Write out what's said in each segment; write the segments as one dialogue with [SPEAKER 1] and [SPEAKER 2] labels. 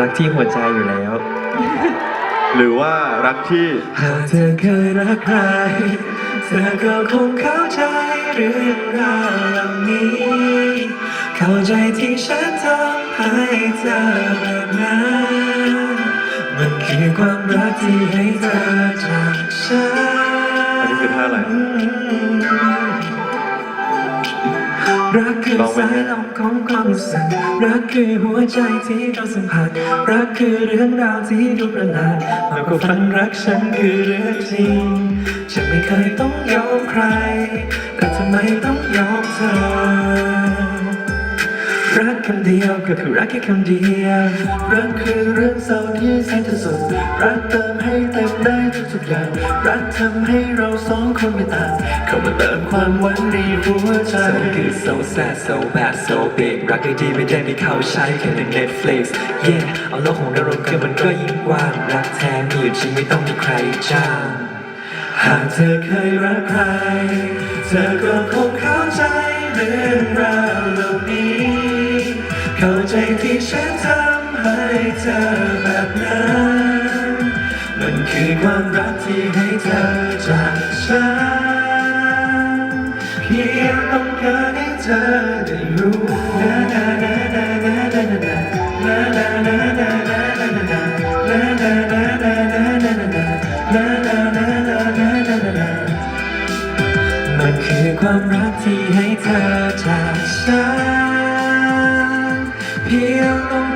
[SPEAKER 1] รักที่หัวใจอยู่แล้ว
[SPEAKER 2] หรือว่ารักที่
[SPEAKER 1] หากเธอเคยรักใคร เธอก็คงเข้าใจเรื่องราวเหล่านี้ เข้าใจที่ฉันทำให้เธอแบบนั้นมันคือความรักที่ให้เธอจากฉัน
[SPEAKER 2] อันนี้คือท่าอะไร
[SPEAKER 1] รักคือสายลมของความรู้สึกรักคือหัวใจที่เราสัมผัสรักคือเรื่องราวที่ดูประหลาดมากกว่าฝันรักฉันคือเรื่องจริงฉันไม่เคยต้องยอมใคร แต่ทำไมต้องยอมเธอ รักคำเดียวก็คือรักแค่คำเดียว
[SPEAKER 3] รักคือเรื่องเศร้าที่แสนจะสุดรักเติมให้เต็มได้ทุกๆอย่าง รักทำให้เราสองคนไม่ต่างเข้ามาเติมความหวังในหัวใจ
[SPEAKER 1] so good so sad so bad so big รักดีๆไม่ได้มีเข้าใช้แค่ใน Netflix yeah เอาโลกของเรารวมกันมันก็ยิ่งกว้างรักแท้มีอยู่จริงไม่ต้องมีใครจ้างหากเธอเคยรักใคร เธอก็คงเข้าใจเรื่องราวเหล่านี้ เข้าใจที่ฉันทำให้เธอแบบนั้น มันคือความรักที่ให้เธอจากฉัน เพียงต้องการให้เธอได้รู้นะนะนะนะนะนะนะนะนะนะนะนะนะนะนะนะมันคือความรักที่ให้เธอจากฉัน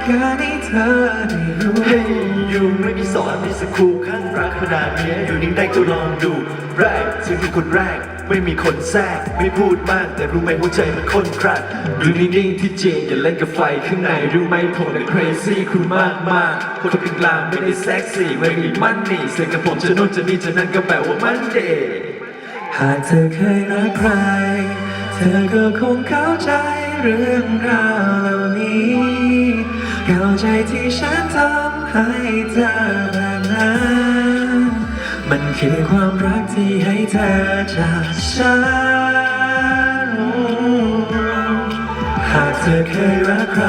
[SPEAKER 1] การให้เธอได้รู้
[SPEAKER 3] เฮ้ยอยู่ไม่มีสอนมีสักครูข้างรักขนาดนี้อยู่นิ่งได้ก็ลองดู แรกฉันคือคนแรก ไม่มีคนแทรก ไม่พูดมาก แต่รู้ไหมหัวใจมันคนครัด
[SPEAKER 1] ดูนิ่งๆที่จริงอย่าเล่นกับไฟข้างในรู้ไหมผมน่ะ crazy คุณมากมากคนที่เป็นกลางไม่ได้เซ็กซี่ไม่มีมันนี่เสียกับผมจะนู่นจะนี่จะนั่นก็แปลว่ามันเดหากเธอเคยรักใคร เธอก็คงเข้าใจเรื่องราวเหล่านี้ ใจที่ฉันทำให้เธอแบบนั้นมันคือความรักที่ให้เธอจากฉัน หากเธอเคยรักใคร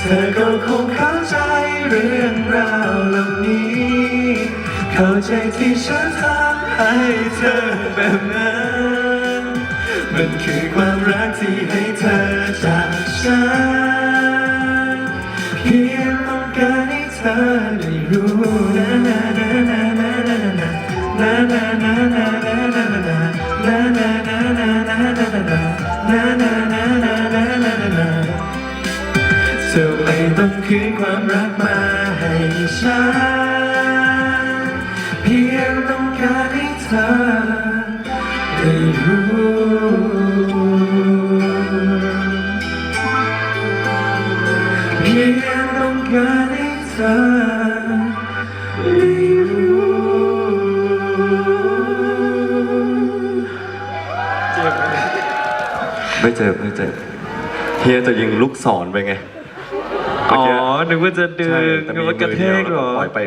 [SPEAKER 1] เธอก็คงเข้าใจเรื่องราวเหล่านี้ เข้าใจที่ฉันทำให้เธอแบบนั้น มันคือความรัก เธอไม่ต้องคืนความรักมาให้ฉันเพียงต้องการให้เธอได้รู้เพียงต้องการ เธอได้รู้
[SPEAKER 2] ไม่เจ็บไม่เจ็บเฮียจะยิงลูกศรไปไง
[SPEAKER 1] อ๋อนึกว่าจะดึ
[SPEAKER 2] ใช่
[SPEAKER 1] ง
[SPEAKER 2] แต่
[SPEAKER 1] นึ
[SPEAKER 2] มี
[SPEAKER 1] กว่ากระเทกเหรอ
[SPEAKER 2] ปล่อยไป